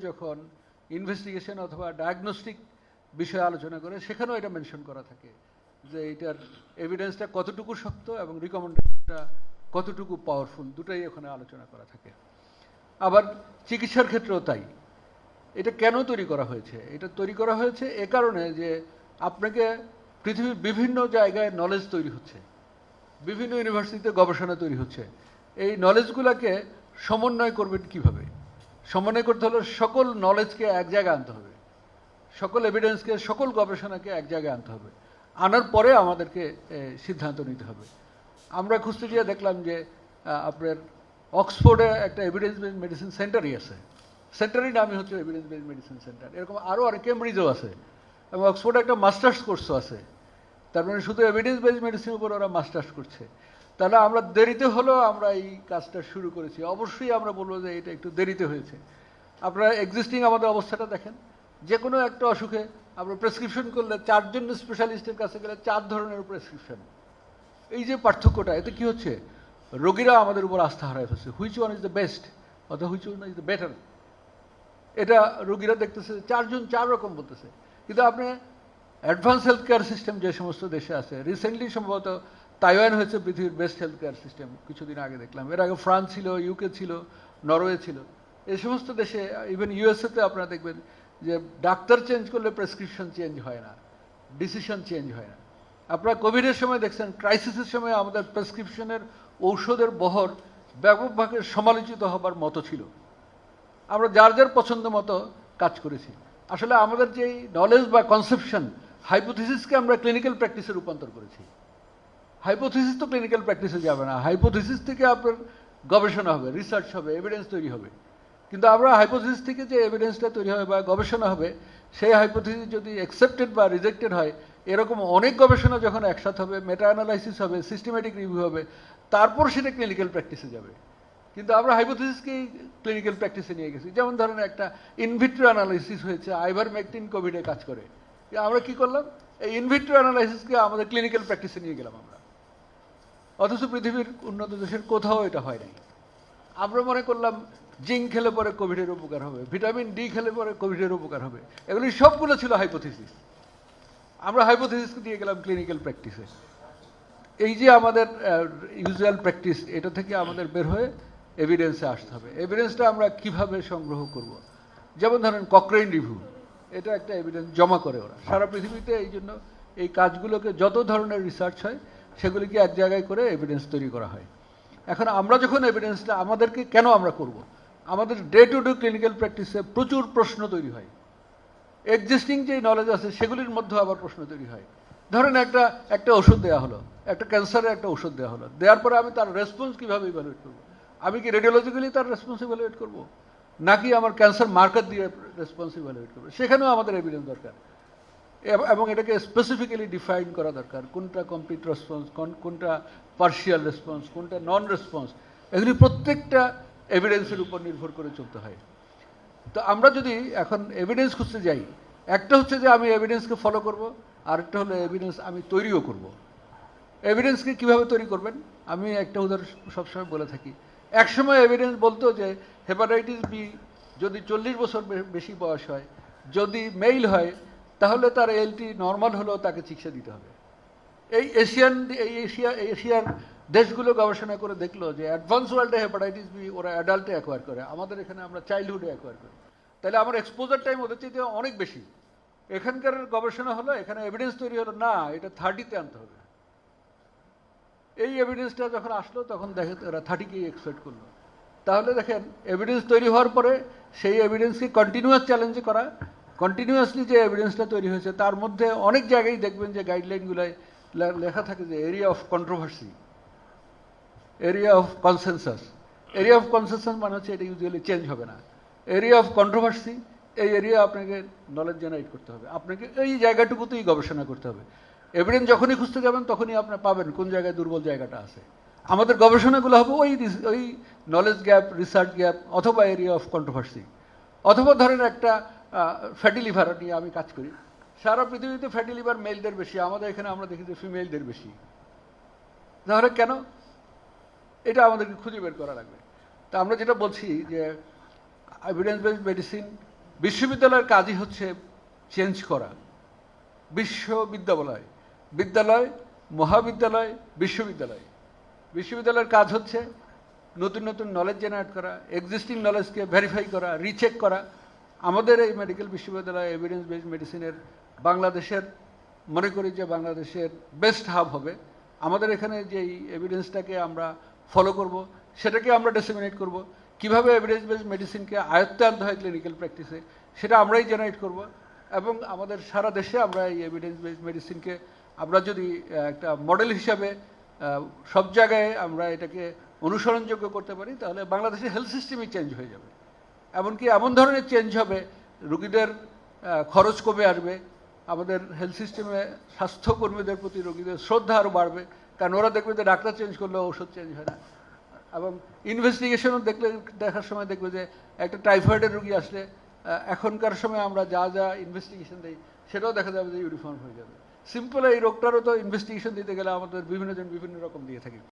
যখন ইনভেস্টিগেশন অথবা ডায়াগনস্টিক বিষয়ে আলোচনা করে, সেখানেও এটা মেনশন করা থাকে যে এটার এভিডেন্সটা কতটুকু শক্ত এবং রিকমেন্ডেশনটা কতটুকু পাওয়ারফুল দুটাই ওখানে আলোচনা করা থাকে। আবার চিকিৎসার ক্ষেত্রেও তাই। এটা কেন তৈরি করা হয়েছে? এটা তৈরি করা হয়েছে এ কারণে যে আপনাকে পৃথিবীর বিভিন্ন জায়গায় নলেজ তৈরি হচ্ছে। বিভিন্ন ইউনিভার্সিটিতে গবেষণা তৈরি হচ্ছে। এই নলেজগুলোকে সমন্বয় করবেন কীভাবে? সমন্বয় করতে হলে সকল নলেজকে এক জায়গায় আনতে হবে। সকল এভিডেন্সকে সকল গবেষণাকে এক জায়গায় আনতে হবে। আনার পরে আমাদেরকে সিদ্ধান্ত নিতে হবে। আমরা খুঁজতে গিয়ে দেখলাম যে আপনার অক্সফোর্ডে একটা এভিডেন্স বেস মেডিসিন সেন্টারই আছে। সেন্টারই নামই হচ্ছে এভিডেন্স বেস মেডিসিন সেন্টার এরকম আরও আর কেমব্রিজও আছে। এবং অক্সফোর্ডে একটা মাস্টার্স কোর্সও আছে। তার মানে শুধু এভিডেন্স বেস মেডিসিনের উপর ওরা মাস্টার্স করছে। তাহলে আমরা দেরিতে হলেও আমরা এই কাজটা শুরু করেছি। অবশ্যই আমরা বলব যে এটা একটু দেরিতে হয়েছে। আপনারা এক্সিস্টিং আমাদের অবস্থাটা দেখেন। যে কোনো একটা অসুখে আমরা প্রেসক্রিপশন করলে চারজন স্পেশালিস্টের কাছে গেলে চার ধরনের প্রেসক্রিপশন এই যে পার্থক্যটা, এতে কি হচ্ছে? রোগীরা আমাদের উপর আস্থা হারায় ফেলছে। Which one is the best অথবা which one is the better এটা রোগীরা দেখতেছে চারজন চার রকম বলতেছে। কিন্তু আপনি অ্যাডভান্স হেলথ কেয়ার সিস্টেম যে সমস্ত দেশে আছে রিসেন্টলি সম্ভবত তাইওয়ান হয়েছে পৃথিবীর বেস্ট হেলথ কেয়ার সিস্টেম কিছুদিন আগে দেখলাম। এর আগে ফ্রান্স ছিল ইউকে ছিল, নরওয়ে ছিল। এই সমস্ত দেশে ইভেন ইউএসএতে আপনারা দেখবেন যে ডাক্তার চেঞ্জ করলে প্রেসক্রিপশন চেঞ্জ হয় না ডিসিশন চেঞ্জ হয় না। আপনারা কোভিডের সময় দেখছেন ক্রাইসিসের সময় আমাদের প্রেসক্রিপশনের ঔষধের বহর ব্যাপকভাবে সমালোচিত হবার মতো ছিল। আমরা যার যার পছন্দ মতো কাজ করেছি। আসলে আমাদের যে নলেজ বা কনসেপশন হাইপোথিসিসকে আমরা ক্লিনিক্যাল প্র্যাকটিসে রূপান্তর করেছি। হাইপোথিসিস তো ক্লিনিক্যাল প্র্যাকটিসে যাবে না। হাইপোথিসিস থেকে আপনার গবেষণা হবে রিসার্চ হবে এভিডেন্স তৈরি হবে। কিন্তু আমরা হাইপোথিসিস থেকে যে এভিডেন্সটা তৈরি হবে বা গবেষণা হবে, সেই হাইপোথিসিস যদি অ্যাকসেপ্টেড বা রিজেক্টেড হয়, এরকম অনেক গবেষণা যখন একসাথে হবে মেটা অ্যানালাইসিস হবে সিস্টেমেটিক রিভিউ হবে, তারপর সেটা ক্লিনিক্যাল প্র্যাকটিসে যাবে। কিন্তু আমরা হাইপোথিসিসকেই ক্লিনিক্যাল প্র্যাকটিসে নিয়ে গেছি। যেমন ধরেন একটা ইনভিট্রো অ্যানালাইসিস হয়েছে আইভার ম্যাকটিন কোভিডে কাজ করে। আমরা কি করলাম? এই ইনভিট্রো অ্যানালাইসিসকে আমাদের ক্লিনিক্যাল প্র্যাকটিসে নিয়ে গেলাম আমরা। অথচ পৃথিবীর উন্নত দেশের কোথাও এটা হয় নাই। আমরা মনে করলাম জিঙ্ক খেলে পরে কোভিডের উপকার হবে, ভিটামিন ডি খেলে পরে কোভিডের উপকার হবে। এগুলি সবগুলো ছিল হাইপোথিসিস আমরা হাইপোথিসিসকে দিয়ে গেলাম ক্লিনিক্যাল প্র্যাকটিসে এই যে আমাদের ইউজুয়াল প্র্যাকটিস এটা থেকে আমাদের বের হয়ে এভিডেন্সে আসতে হবে। এভিডেন্সটা আমরা কীভাবে সংগ্রহ করব? যেমন ধরেন কক্রেইন রিভিউ এটা একটা এভিডেন্স জমা করে ওরা। সারা পৃথিবীতে এই জন্য এই কাজগুলোকে যত ধরনের রিসার্চ হয় সেগুলিকে এক জায়গায় করে এভিডেন্স তৈরি করা হয়। এখন আমরা যখন এভিডেন্সটা আমাদেরকে কেন আমরা করব? আমাদের ডে টু ডে ক্লিনিক্যাল প্র্যাকটিসে প্রচুর প্রশ্ন তৈরি হয়। এক্সিস্টিং যে নলেজ আছে, সেগুলির মধ্যে আবার প্রশ্ন তৈরি হয়। ধরেন একটা একটা ওষুধ দেওয়া হলো, একটা ক্যান্সারের একটা ওষুধ দেওয়া হলো। দেওয়ার পরে আমি তার রেসপন্স কীভাবে ইভ্যালুয়েট করব? আমি কি রেডিওলজিক্যালি তার রেসপন্স ইভ্যালুয়েট করব? নাকি আমার ক্যান্সার মার্কার দিয়ে রেসপন্স ইভ্যালুয়েট করব? সেখানেও আমাদের এভিডেন্স দরকার। এব- এটাকে স্পেসিফিক্যালি ডিফাইন করা দরকার। কোনটা কমপ্লিট রেসপন্স কোন কোনটা পার্শিয়াল রেসপন্স কোনটা নন রেসপন্স এগুলি প্রত্যেকটা এভিডেন্সের উপর নির্ভর করে চলতে হয়। তো আমরা যদি এখন এভিডেন্স খুঁজতে যাই, একটা হচ্ছে যে আমি এভিডেন্সকে ফলো করব, আরেকটা হলো এভিডেন্স আমি তৈরিও করব। এভিডেন্সকে কীভাবে তৈরি করবেন? আমি একটা উদাহরণ সবসময় বলে থাকি। একসময় এভিডেন্স বলতো যে হেপাটাইটিস বি যদি চল্লিশ বছর বেশি বয়স হয়, যদি মেইল হয় তাহলে তার এলটি নর্মাল হলেও তাকে চিকিৎসা দিতে হবে। এই এশিয়ান, এই এশিয়া এশিয়ার দেশগুলো গবেষণা করে দেখল যে অ্যাডভান্স ওয়ার্ল্ডে হেপাটাইটিস বি ওরা অ্যাডাল্টে অ্যাকোয়ার করে, আমাদের এখানে আমরা চাইল্ডহুডে অ্যাকোয়ার করি। তাহলে আমার এক্সপোজার টাইম ওদের চেয়ে অনেক বেশি। এখানকার গবেষণা হলো, এখানে এভিডেন্স তৈরি হলো, না, এটা থার্টিতে আনতে হবে। এই এভিডেন্সটা যখন আসলো, তখন দেখে ওরা থার্টিকেই এক্সপেক্ট করল। তাহলে দেখেন এভিডেন্স তৈরি হওয়ার পরে সেই এভিডেন্সকে কন্টিনিউয়াস চ্যালেঞ্জ করা কন্টিনিউয়াসলি যে এভিডেন্সটা তৈরি হয়েছে, তার মধ্যে অনেক জায়গায় দেখবেন যে গাইডলাইনগুলোয় লেখা থাকে যে area of controversy area of consensus area of consensus মানে হচ্ছে এটা ইউজুয়ালি চেঞ্জ হবে না। এরিয়া অফ কন্ট্রোভার্সি এই এরিয়া আপনাকে নলেজ জেনারেট করতে হবে। আপনাকে এই জায়গাটুকুতেই গবেষণা করতে হবে। এভিডেন্স যখনই খুঁজতে যাবেন, তখনই আপনি পাবেন কোন জায়গায় দুর্বল জায়গাটা আছে। আমাদের গবেষণাগুলো হবে ওই ওই নলেজ গ্যাপ রিসার্চ গ্যাপ অথবা এরিয়া অফ কন্ট্রোভার্সি অথবা ধরেন একটা ফ্যাটি লিভার নিয়ে আমি কাজ করি। সারা পৃথিবীতে ফ্যাটি লিভার মেলদের বেশি, আমাদের এখানে আমরা দেখি যে ফিমেলদের বেশি। তাহলে কেন? এটা আমাদেরকে খুঁজে বের করা লাগবে। তা আমরা যেটা বলছি যে এভিডেন্স বেসড মেডিসিন বিশ্ববিদ্যালয়ের কাজই হচ্ছে চেঞ্জ করা। বিশ্ববিদ্যালয়, বিদ্যালয়, মহাবিদ্যালয়, বিশ্ববিদ্যালয়। বিশ্ববিদ্যালয়ের কাজ হচ্ছে নতুন নতুন নলেজ জেনারেট করা এক্সিস্টিং নলেজকে ভেরিফাই করা রিচেক করা। আমাদের এই মেডিকেল বিশ্ববিদ্যালয় এভিডেন্স বেসড মেডিসিনের বাংলাদেশের, মনে করি যে বাংলাদেশের বেস্ট হাব হবে। আমাদের এখানে যেই এভিডেন্সটাকে আমরা ফলো করব, সেটাকে আমরা ডিসেমিনেট করব। কীভাবে এভিডেন্স বেসড মেডিসিনকে আয়ত্তে আনতে হয় ক্লিনিক্যাল প্র্যাকটিসে সেটা আমরাই জেনারেট করব। এবং আমাদের সারা দেশে আমরা এই এভিডেন্স বেসড মেডিসিনকে আমরা যদি একটা মডেল হিসাবে সব জায়গায় আমরা এটাকে অনুসরণযোগ্য করতে পারি, তাহলে বাংলাদেশের হেলথ সিস্টেমই চেঞ্জ হয়ে যাবে। এমনকি এমন ধরনের চেঞ্জ হবে, রুগীদের খরচ কমে আসবে, আমাদের হেলথ সিস্টেমে স্বাস্থ্যকর্মীদের প্রতি রোগীদের শ্রদ্ধা আরও বাড়বে, কারণ ওরা দেখবে যে ডাক্তার চেঞ্জ করলে ওষুধ চেঞ্জ হয় না। এবং ইনভেস্টিগেশনও দেখলে, দেখার সময় দেখবে যে একটা টাইফয়েডের রুগী আসলে এখনকার সময় আমরা যা যা ইনভেস্টিগেশন দিই, সেটাও দেখা যাবে যে ইউনিফর্ম হয়ে যাবে। সিম্পল এই রোগটারও তো ইনভেস্টিগেশন দিতে গেলে আমাদের বিভিন্ন জন বিভিন্ন রকম দিয়ে থাকি।